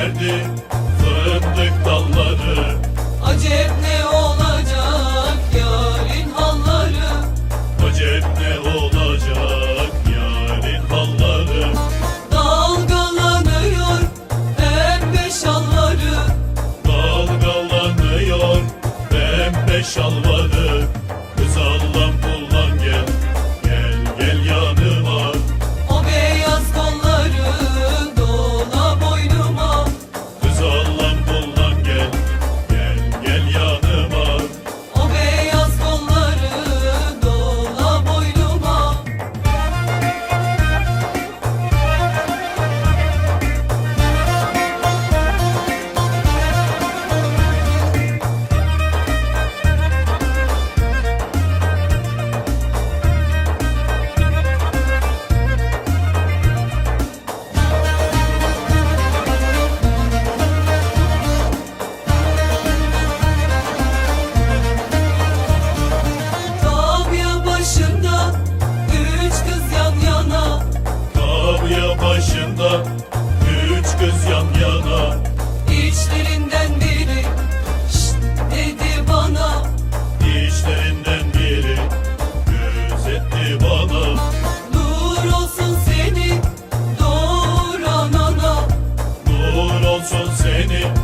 verdi fındık dalları. Acep ne olacak yarın halları? Acep ne olacak yarın halları? Dalgalanıyor pembe şalları Dalgalanıyor pembe şalları Kaya başında Üç göz yan yana. İçlerinden biri Şşt dedi bana. İçlerinden biri Göz etti bana. Nur olsun seni Doğuran ana. Nur olsun seni